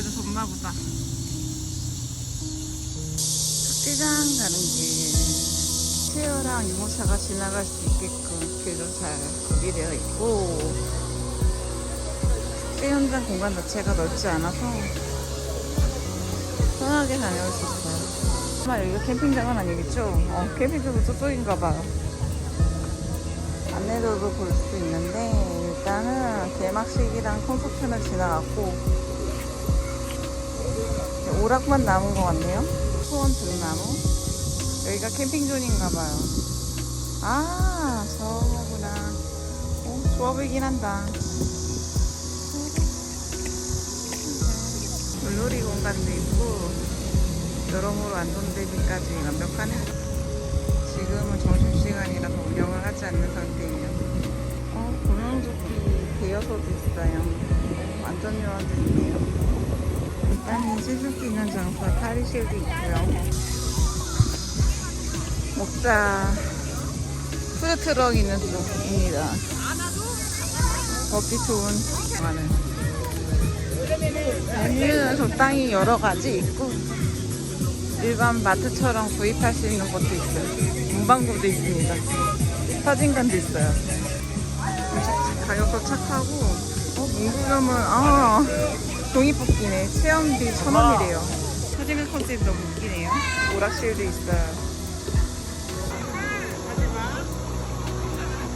없나 보다. 흑대장 가는 길. 체어랑 유모차가 지나갈 수 있게끔 길도 잘 구비되어 있고, 현장 공간 자체가 넓지 않아서 편하게 다녀올 수 있어요. 아마 여기가 캠핑장은 아니겠죠? 어, 캠핑장은 저쪽인가 봐요. 안내도도 볼 수 있는데 일단은 개막식이랑 콘서트는 지나갔고 오락만 남은 것 같네요. 소원 등나무. 여기가 캠핑존인가 봐요. 아 저거구나. 오, 좋아 보이긴 한다. 물놀이 공간도 있고 여러모로 안전대비까지 완벽하네. 지금은 점심시간이라서 운영을 하지 않는 상태예요. 어, 구명조끼 대여소도 있어요. 어, 안전요원도 있네요. 일단은 씻을 수 있는 장소 탈의실도 있고요. 먹자. 푸드트럭 있는 쪽입니다. 먹기 좋은 공간은. 메뉴는 적당히 여러 가지 있고 일반 마트처럼 구입할 수 있는 것도 있어요. 문방구도 있습니다. 사진관도 있어요. 착- 가격도 착하고, 어, 문구점은, 아, 종이 뽑기네. 체험비 천 원이래요. 사진관 컨셉이 너무 웃기네요. 오락실도 있어요.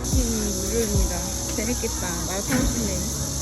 음, 무료입니다. 재밌겠다. 말 타고 싶네.